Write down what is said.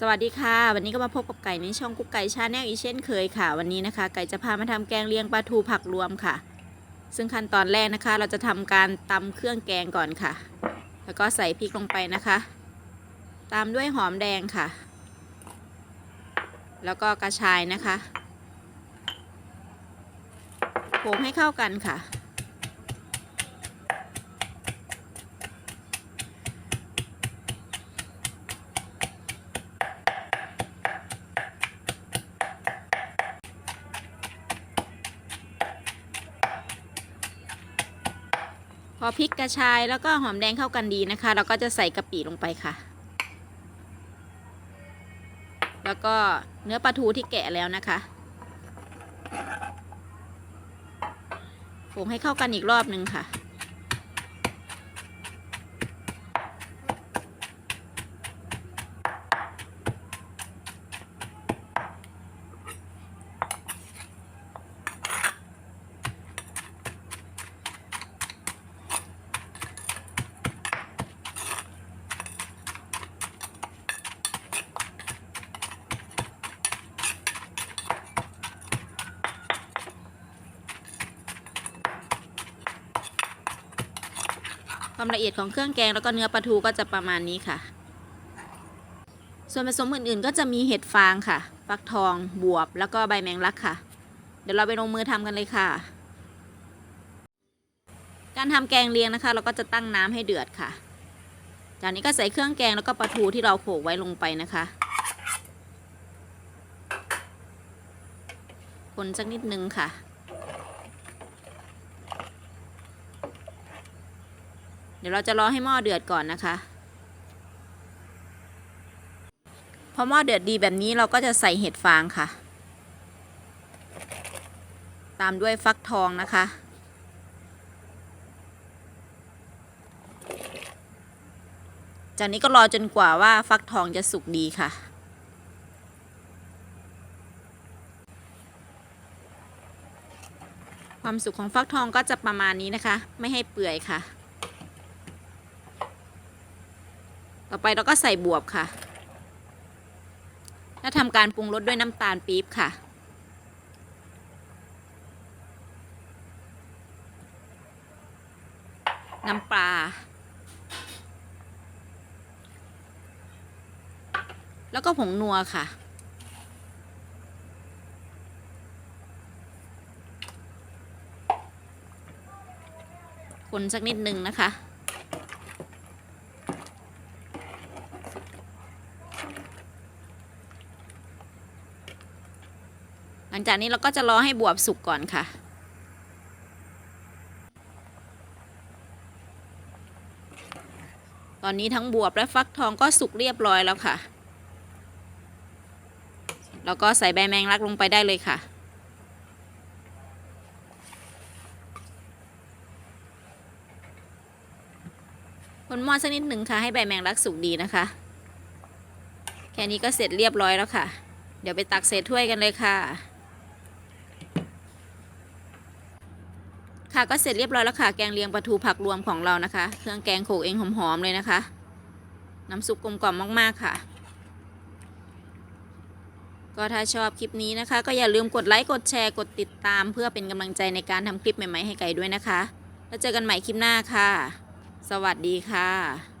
สวัสดีค่ะ วันนี้ก็มาพบกับไก่ในช่องกุ๊กไก่ชาแนลอีเช่นเคยค่ะ วันนี้นะคะ ไก่จะพามาทำแกงเลียงปลาทูผักรวมค่ะ ซึ่งขั้นตอนแรกนะคะ เราจะทำการตำเครื่องแกงก่อนค่ะ แล้วก็ใส่พริกลงไปนะคะ ตามด้วยหอมแดงค่ะ แล้วก็กระชายนะคะโขลกให้เข้ากันค่ะ อพริกกระชายแล้วก็หอมแดงเข้ากันดีนะคะ เราก็จะใส่กะปิลงไปค่ะ แล้วก็เนื้อปลาทูที่แกะแล้วนะคะผงให้เข้ากันอีกรอบหนึ่งค่ะ ความละเอียดของเครื่องแกงแล้วก็เนื้อปลาทูก็จะประมาณนี้ค่ะ ส่วนผสมอื่นๆ ก็จะมีเห็ดฟางค่ะ ฟักทอง บวบ แล้วก็ใบแมงลักค่ะ เดี๋ยวเราไปลงมือทำกันเลยค่ะ การทำแกงเลียงนะคะ เราก็จะตั้งน้ำให้เดือดค่ะ จากนี้ก็ใส่เครื่องแกงแล้วก็ปลาทูที่เราโขลกไว้ลงไปนะคะ คนสักนิดนึงค่ะ ดี๋ยวเราจะรอให้หม้อเดือดก่อนนะคะ พอหม้อเดือดดีแบบนี้เราก็จะใส่เห็ดฟางค่ะ ตามด้วยฟักทองนะคะ จากนี้ก็รอจนกว่าว่าฟักทองจะสุกดีค่ะความสุกของฟักทองก็จะประมาณนี้นะคะ ไม่ให้เปื่อยค่ะ ต่อไปเราก็ใส่บวบค่ะ แล้วทำการปรุงรสด้วยน้ำตาลปี๊บค่ะ น้ำปลา แล้วก็ผงนัวค่ะคนสักนิดนึงนะคะ ลังจากนี้เราก็จะรอให้บวบสุกก่อนค่ะ ตอนนี้ทั้งบวบและฟักทองก็สุกเรียบร้อยแล้วค่ะ แล้วก็ใส่ใบแมงลักลงไปได้เลยค่ะคนหม้อสักนิดหนึ่งค่ะ ให้ใบแมงลักสุกดีนะคะ แค่นี้ก็เสร็จเรียบร้อยแล้วค่ะ เดี๋ยวไปตักเศษถ้วยกันเลยค่ะ ค่ะก็เสร็จเรียบร้อยแล้วค่ะ แกงเลียงปลาทูผักรวมของเรานะคะ เครื่องแกงโขลกเองหอมๆเลยนะคะ น้ำซุปกลมกล่อมมากๆค่ะ ก็ถ้าชอบคลิปนี้นะคะ ก็อย่าลืมกดไลค์กดแชร์กดติดตาม เพื่อเป็นกำลังใจในการทำคลิปใหม่ๆให้ไก่ด้วยนะคะ แล้วเจอกันใหม่คลิปหน้าค่ะ สวัสดีค่ะ